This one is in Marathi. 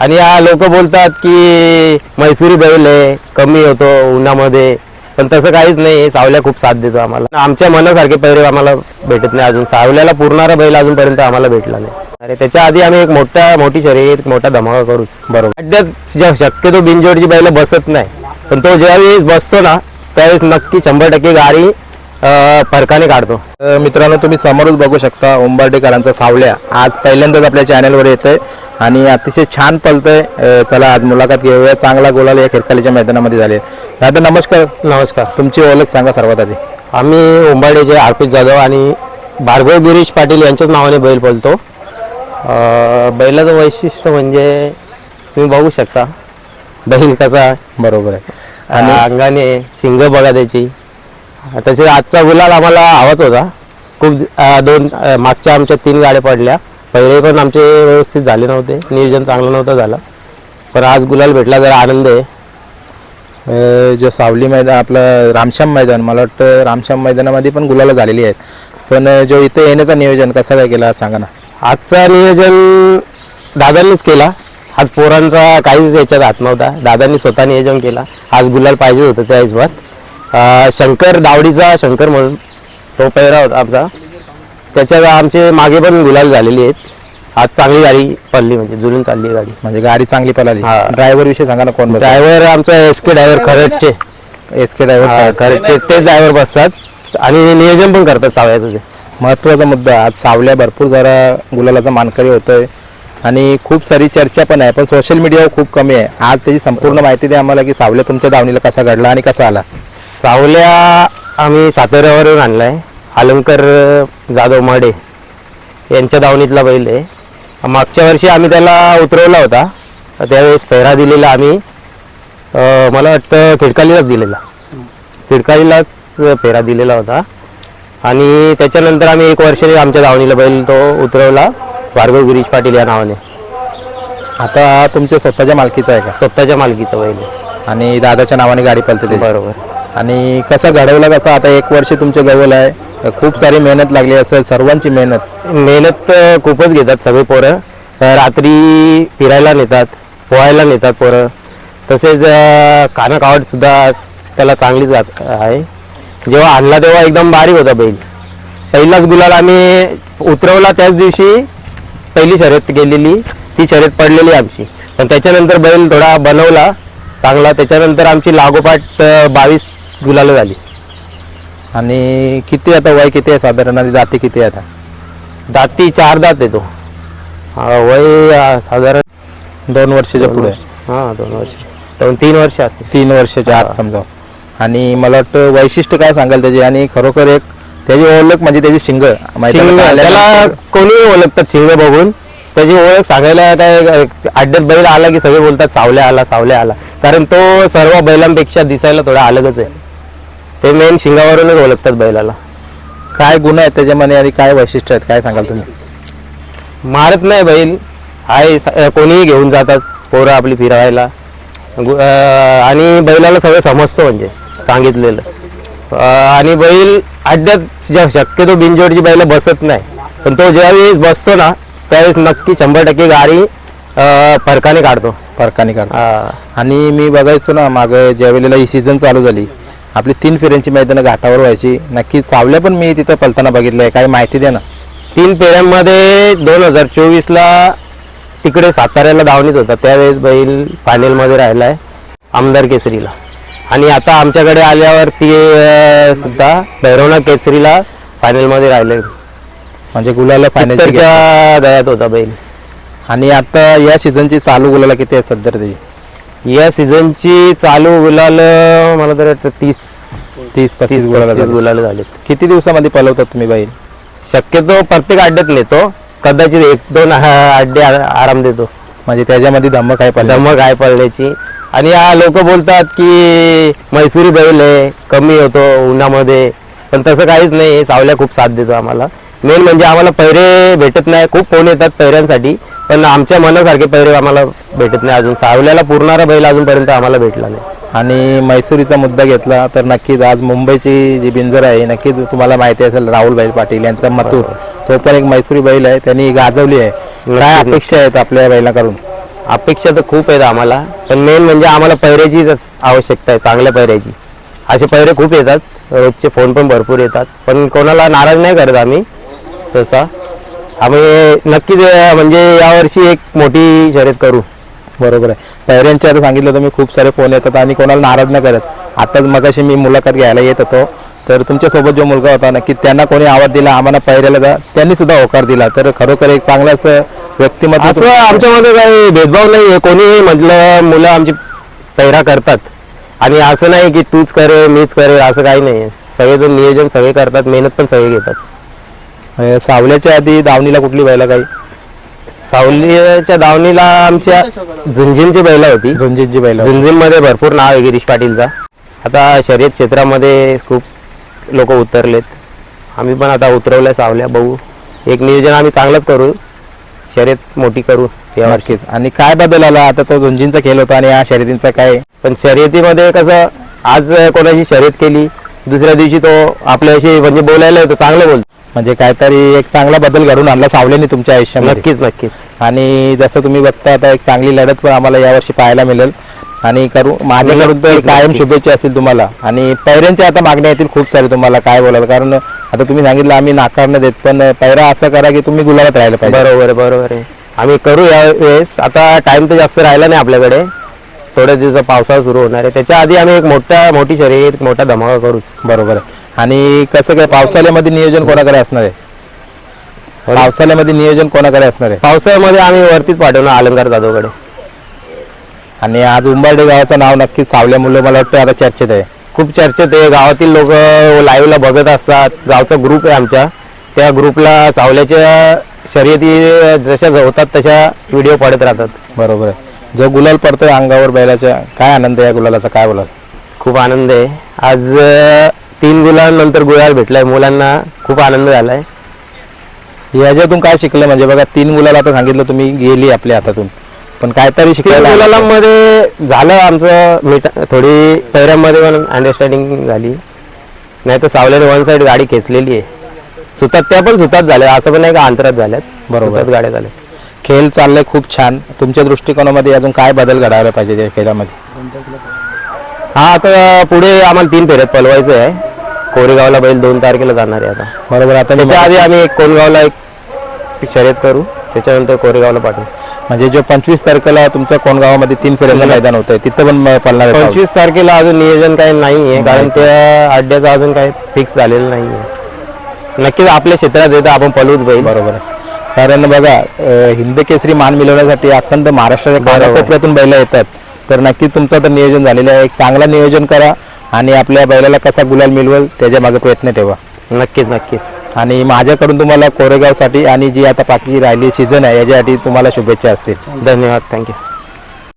आणि या लोक बोलतात की मैसुरी बैल आहे कमी होतो उन्हामध्ये. पण तसं काहीच नाही सावल्या खूप साथ देतो आम्हाला. आमच्या मनासारखे पैरे आम्हाला भेटत नाही अजून. सावल्याला पुरणारा बैल अजूनपर्यंत आम्हाला भेटला नाही. अरे त्याच्या आधी आम्ही एक मोठा मोठी शरीर मोठा धमाका करूच. बरोबर. अड्ड्यात शक्यतो बिनजोडची बैल बसत नाही. पण तो ज्यावेळेस बसतो ना त्यावेळेस नक्की शंभर टक्के गाडी फरकाने काढतो. मित्रांनो तुम्ही समोरच बघू शकता उंबरडेकरांचा सावल्या. आज पहिल्यांदाच आपल्या चॅनलवर येतंय. आणि अतिशय छान पलतंय चला आज मुलाखत घेऊया. चांगला गोलाल या खिरकालीच्या मैदानामध्ये झाले. दादा नमस्कार. नमस्कार. तुमची ओळख सांगा सर्वात आधी. आम्ही उंबाडेचे आरपी जाधव आणि भार्गव गिरीश पाटील यांच्याच नावाने बैल बोलतो बैलाचं वैशिष्ट्य म्हणजे तुम्ही बघू शकता बैल कसा बरोबर आहे. आणि अंगाने शिंग बघा त्याची. तसे आजचा गुलाल आम्हाला हवाच होता. खूप दोन मागच्या आमच्या तीन गाड्या पडल्या. पहिले पण आमचे व्यवस्थित झाले नव्हते. नियोजन चांगलं नव्हतं झालं. पण आज गुलाल भेटला जरा आनंद आहे. जो सावली मैदान आपलं रामश्याम मैदान मला वाटतं रामश्याम मैदानामध्ये पण गुलाला झालेली आहेत. पण जो इथे येण्याचं नियोजन कसं काय केलं सांगा ना. आजचा नियोजन दादांनीच केला. आज पोरांचा काहीच याच्यात हात नव्हता. दादांनी स्वतः नियोजन केला. आज गुलाल पाहिजे होतं त्या हिशोबात. शंकर दावडीचा शंकर म्हणून तो पैरा होता आमचा. त्याच्यात आमचे मागे पण गुलाल झालेली आहेत. आज चांगली गाडी पडली म्हणजे जुलून चालली आहे गाडी. म्हणजे गाडी चांगली पळाली. हा. ड्रायव्हर विषयी सांगा ना कोण बस ड्रायव्हर आमचा एस के ड्रायव्हर खरडचे एस के ड्रायव्हर खरडचे तेच ड्रायव्हर बसतात. आणि नियोजन पण करतात सावयाचं ते महत्त्वाचा मुद्दा आज सावल्या भरपूर जरा गुलालाचा मानकरी होतोय. आणि खूप सारी चर्चा पण आहे पण सोशल मीडियावर खूप कमी आहे. आज त्याची संपूर्ण माहिती द्या आम्हाला की सावल्या तुमच्या दावणीला कसा घडला आणि कसा आला. सावल्या आम्ही साताऱ्यावरून आणलाय. अलंकर जाधव माडे यांच्या दावणीतला बैल आहे. मागच्या वर्षी आम्ही त्याला उतरवला होता. त्यावेळेस पेहरा दिलेला आम्ही. मला वाटतं खिडकालीलाच दिलेला. खिडकालीलाच पेहरा दिलेला होता. आणि त्याच्यानंतर आम्ही एक वर्ष आमच्या दावणीला बैल तो उतरवला. भार्गव गिरीश पाटील या नावाने. आता तुमच्या स्वतःच्या मालकीचा आहे का? स्वतःच्या मालकीचा बैल आहे. आणि दादाच्या नावाने गाडी त्याची. बरोबर. आणि कसा घडवला कसा? आता एक वर्ष तुमच्या जवळ आहे. खूप सारी मेहनत लागली असेल सर्वांची मेहनत. मेहनत तर खूपच घेतात सगळे पोरं. रात्री फिरायला नेतात पोहायला नेतात पोरं. तसेच अं, काना सुद्धा त्याला चांगलीच जात आहे. जेव्हा आणला तेव्हा एकदम बारीक होता बैल. पहिलाच गुलाल आम्ही उतरवला त्याच दिवशी पहिली शर्यत गेलेली ती शर्यत पडलेली आमची. पण त्याच्यानंतर बैल थोडा बनवला चांगला. त्याच्यानंतर आमची लागोपाठ बावीस गुलालं झाली. आणि किती आता वय किती आहे साधारण? आणि जाती किती आहे आता? दाती चार दात येतो वय साधारण दोन वर्षाच्या पुढे. हा दोन वर्ष. दोन तीन वर्ष असेल. तीन वर्षाच्या आत समजा आणि मला वाटतं वैशिष्ट्य काय सांगाल त्याची? आणि खरोखर एक त्याची ओळख म्हणजे त्याची शिंग शिंग त्याला कोणी ओळखतात शिंग बघून. त्याची ओळख सांगायला काय अड्ड्यात बैल आला की सगळे बोलतात सावल्या आला सावल्या आला. कारण तो सर्व बैलांपेक्षा दिसायला थोडा अलगच आहे. ते मेन शिंगावरूनच ओळखतात बैलाला. काय गुण आहेत त्याच्यामध्ये आणि काय वैशिष्ट्य आहेत? काय सांगाल तुम्ही? मारत नाही बैल. आहे स- कोणीही घेऊन जातात पोरं आपली फिरायला. गु- अं, आणि बैलाला सगळं समजतं म्हणजे सांगितलेलं. अं, आणि बैल अड्ड्यात ज- शक्यतो बिनजोडची बैल बसत नाही. पण तो ज्यावेळेस बसतो ना त्यावेळेस नक्की शंभर टक्के गाडी अं, फरकाने काढतो. फरकाने काढ अं, आणि मी बघायचो ना मागं ज्या वेळेला ही सीझन चालू झाली आपली तीन फेऱ्यांची मैदानं घाटावर व्हायची. नक्की सावल्या पण मी तिथं पलताना बघितलंय काय माहिती द्या ना. तीन पेऱ्यांमध्ये दोन हजार चोवीसला तिकडे साताऱ्याला धावणीत होता. त्यावेळेस बैल फायनलमध्ये राहिला आहे आमदार केसरीला. आणि आता आमच्याकडे आल्यावर ती सुद्धा भैरवनाथ केसरीला फायनलमध्ये राहिले. म्हणजे गुलाला फायनलची चित्तरच्या गळ्यात होता बैल. आणि आता या सीझनची चालू गुलाला किती आहेत सध्या त्याची या सीझनची चालू गुलाल मला तर वाटतं तीस तीस पस्तीस तीस गुलाला झाली. गुलाल झालेत. किती दिवसामध्ये पलवतात तुम्ही बैल शक्यतो प्रत्येक अड्ड्यात नेतो. कदाचित एक दोन अड्डे आराम देतो. म्हणजे त्याच्यामध्ये धम्म काय पडलं? धमक आहे पडल्याची. आणि हा लोक बोलतात की मैसुरी बैल आहे कमी होतो उन्हामध्ये. पण तसं काहीच नाही सावल्या खूप साथ देतो आम्हाला. मेन म्हणजे आम्हाला पैरे भेटत नाही. खूप फोन येतात पैऱ्यांसाठी. पण आमच्या मनासारखे पैरे आम्हाला भेटत नाही अजून. सावल्याला पुरणारा बैल अजूनपर्यंत आम्हाला भेटला नाही. आणि मैसुरीचा मुद्दा घेतला तर नक्कीच आज मुंबईची जी बिंजर आहे नक्कीच तुम्हाला माहिती असेल राहुल भाई पाटील यांचा मथुर. तो पण एक मैसुरी बैल आहे. त्यांनी गाजवली आहे. काय अपेक्षा आहेत आपल्या बैलाकडून? अपेक्षा तर खूप आहेत आम्हाला. पण मेन म्हणजे आम्हाला पैऱ्याचीच आवश्यकता आहे चांगल्या पैऱ्याची. असे पैरे खूप येतात. रोजचे फोन पण भरपूर येतात. पण कोणाला नाराज नाही करत आम्ही. तसा आम्ही नक्कीच म्हणजे यावर्षी एक मोठी शर्यत करू. बरोबर आहे. पैऱ्यांचे आता सांगितलं तुम्ही खूप सारे फोन येतात आणि कोणाला नाराज नाही करत. आताच मगाशी मी मुलाखत घ्यायला येत होतो. तर तुमच्यासोबत जो मुलगा होता नक्की त्यांना कोणी आवाज दिला आम्हाला पैऱ्याला जा त्यांनी सुद्धा होकार दिला. तर खरोखर एक चांगलाच व्यक्तिमत्व असं आमच्यामध्ये काही भेदभाव नाही आहे. कोणीही म्हटलं मुलं आमची पैरा करतात. आणि असं नाही की तूच करे मीच करे असं काही नाही सगळेजण नियोजन सगळे करतात मेहनत पण सगळे घेतात. अं, सावल्याच्या आधी दावणीला कुठली बैला काही सावलीच्या दावणीला आमच्या झुंझिनची बैला होती. झुंजीची बैला झुंझिनमध्ये भरपूर नाव आहे गिरीश पाटीलचा. आता शर्यत क्षेत्रामध्ये खूप लोक उतरलेत. आम्ही पण आता उतरवल्या सावल्या. बघू. एक नियोजन आम्ही चांगलंच करू. शर्यत मोठी करू. यावर्षी नक्कीच. आणि काय बदल आला? आता तो झुंजींचा खेळ होता आणि या शर्यतींचा काय? पण शर्यतीमध्ये कसं आज कोणाची शर्यत केली दुसऱ्या दिवशी तो आपल्याशी म्हणजे बोलायला येतो चांगलं बोलतो. म्हणजे काहीतरी एक चांगला बदल घडून आणला सावल्याने तुमच्या आयुष्यामध्ये. नक्कीच नक्कीच. आणि जसं तुम्ही बघता आता एक चांगली लढत पण आम्हाला यावर्षी पाहायला मिळेल. आणि करू माझ्याकडून तर कायम. शुभेच्छा असतील तुम्हाला. आणि पैऱ्यांच्या आता मागण्या येतील खूप सारे तुम्हाला काय बोलाल? कारण आता तुम्ही सांगितलं आम्ही नाकारणं देत पण पैरा असं करा की तुम्ही गुलाबात राहिलं पाहिजे. बरोबर बरोबर आहे. आम्ही करू या वेळेस. आता टाइम तर जास्त राहिला नाही आपल्याकडे. थोड्या दिवसा पावसाळा सुरू होणार आहे. त्याच्या आधी आम्ही एक मोठा मोठी शर्यत मोठा धमाका करूच. बरोबर आहे. आणि कसं काय पावसाळ्यामध्ये नियोजन कोणाकडे असणार आहे? पावसाळ्यामध्ये नियोजन कोणाकडे असणार आहे? पावसाळ्यामध्ये आम्ही वरतीच पाठवणार अलंकार जाधवकडे. आणि आज उंबारडे गावाचं नाव नक्कीच सावल्या मुलं मला वाटतं आता चर्चेत आहे. खूप चर्चेत आहे. गावातील लोक लाईव्हला बघत असतात. गावचा ग्रुप आहे आमच्या त्या ग्रुपला सावल्याच्या शर्यती जशा होतात तशा व्हिडिओ पडत राहतात. बरोबर आहे. जो गुलाल पडतोय अंगावर बैलाच्या काय आनंद आहे या गुलालाचा? काय बोलाल? खूप आनंद आहे. आज अं, तीन गुलांनंतर गुलाल भेटलाय. मुलांना खूप आनंद झालाय. याच्यातून काय शिकलं? म्हणजे बघा तीन मुलाला आता सांगितलं तुम्ही गेली आपल्या हातातून. पण काहीतरी तीन शिकायला आलं असेल. गुलालांमध्ये झालं आमचं मीट थोडी पैऱ्यांमध्ये पण अंडरस्टँडिंग झाली. नाही तर सावल्याने वन साईड गाडी खेचलेली आहे. सुतात त्या पण सुतात झाल्या. असं पण नाही का अंतरात झाल्यात. बरोबर. सुतात गाड्या झाल्या खेळ चाललाय खूप छान. तुमच्या दृष्टिकोनामध्ये अजून काय बदल घडायला पाहिजे त्या खेळामध्ये? हा आता पुढे आम्हाला तीन फेऱ्यात पलवायचं आहे. कोरेगावला बैल दोन तारखेला जाणार आहे आता. बरोबर आता त्याच्या आधी आम्ही एक कोणगावला एक शर्यत करू. त्याच्यानंतर कोरेगावला पाठवू. म्हणजे जो पंचवीस तारखेला तुमच्या कोण गावामध्ये तीन फेऱ्यांचं मैदान होतंय तिथं पण सावली. पंचवीस तारखेला अजून नियोजन काही नाही आहे कारण त्या अड्ड्याचं अजून काही फिक्स झालेलं नाही आहे. नक्कीच आपल्या क्षेत्रात येतं आपण पलूच बैल. बरोबर कारण बघा हिंद केसरी मान मिळवण्यासाठी अखंड महाराष्ट्राच्या. कानाकोपऱ्यातून बैल येतात. तर नक्कीच तुमचं तर नियोजन झालेलं आहे. एक चांगला नियोजन करा आणि आपल्या बैलाला कसा गुलाल मिळवेल त्याच्यामागे प्रयत्न ठेवा. नक्कीच नक्कीच. आणि माझ्याकडून तुम्हाला कोरेगावसाठी आणि जी आता बाकी राहिली सीझन आहे याच्यासाठी तुम्हाला शुभेच्छा असतील. धन्यवाद. थँक्यू